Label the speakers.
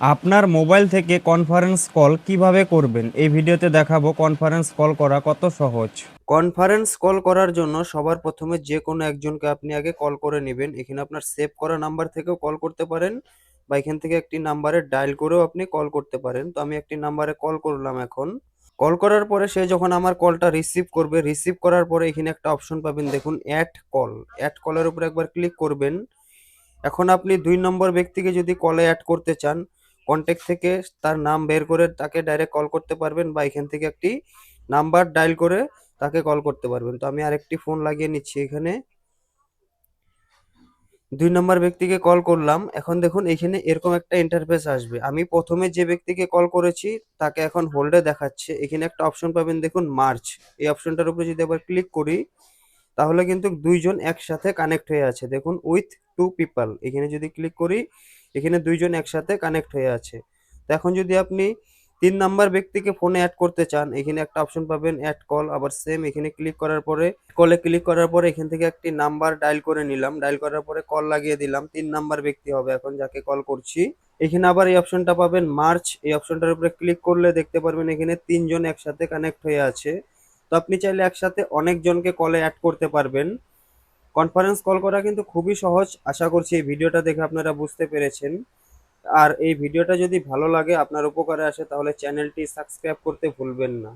Speaker 1: আপনার মোবাইল থেকে conference call কীভাবে করবেন? এই ভিডিওতে দেখাবো কনফারেন্স কল করা কত সহজ। কনফারেন্স কল করার জন্য সবার প্রথমে যে কোনো একজনকে আপনি আগে কল করে নেবেন। এখানে আপনার সেভ করা নাম্বার থেকেও কল করতে পারেন বা এখান থেকে একটি নাম্বারে ডায়াল করেও আপনি কল করতে পারেন। তো আমি একটি নাম্বারে কল করলাম এখন। কল করার পরে সে যখন আমার কলটা রিসিভ করবে রিসিভ করার পরে এখানে একটা অপশন পাবেন, দেখুন অ্যাড কল অ্যাড কলের উপর একবার ক্লিক করবেন। এখন আপনি দুই নম্বর ব্যক্তিকে যদি কলে অ্যাড করতে চান কন্ট্যাক্ট থেকে তার নাম বের করে তাকে ডাইরেক্ট কল করতে পারবেন বা এখান থেকে একটি নাম্বার ডায়াল করে তাকে কল করতে পারবেন। তো আমি আরেকটি ফোন লাগিয়ে নিচ্ছি এখানে। দুই নম্বর ব্যক্তিকে কল করলাম। এখন দেখুন এখানে এরকম একটা ইন্টারফেস আসবে। আমি প্রথমে যে ব্যক্তিকে কল করেছি তাকে এখন হোল্ডে দেখাচ্ছে। এখানে একটা অপশন পাবেন দেখুন মার্চ এই অপশনটার উপরে যদি আবার ক্লিক করি, তাহলে কিন্তু দুইজন একসাথে কানেক্ট হয়ে আছে। দেখুন উইথ টু পিপল এখানে যদি ক্লিক করি এখানে দুইজন একসাথে কানেক্ট হয়ে আছে। তো এখন যদি আপনি তিন নাম্বার ব্যক্তিকে ফোনে অ্যাড করতে চান, এখানে একটা অপশন পাবেন অ্যাড কল আবার সেম এখানে ক্লিক করার পরে কলে ক্লিক করার পরে এখান থেকে একটি নাম্বার ডায়াল করে নিলাম। ডায়াল করার পরে কল লাগিয়ে দিলাম, তিন নাম্বার ব্যক্তি হবে এখন যাকে কল করছি। এখানে আবার এই অপশনটা পাবেন মার্চ এই অপশনটার উপরে ক্লিক করলে দেখতে পারবেন এখানে তিনজন একসাথে কানেক্ট হয়ে আছে। তো আপনি চাইলে একসাথে অনেকজনকে কলে অ্যাড করতে পারবেন। কনফারেন্স কল করা কিন্তু খুবই সহজ। আশা করছি এই ভিডিওটা দেখে আপনারা বুঝতে পেরেছেন। আর এই ভিডিওটা যদি ভালো লাগে, আপনার উপকারে আসে, তাহলে চ্যানেলটি সাবস্ক্রাইব করতে ভুলবেন না।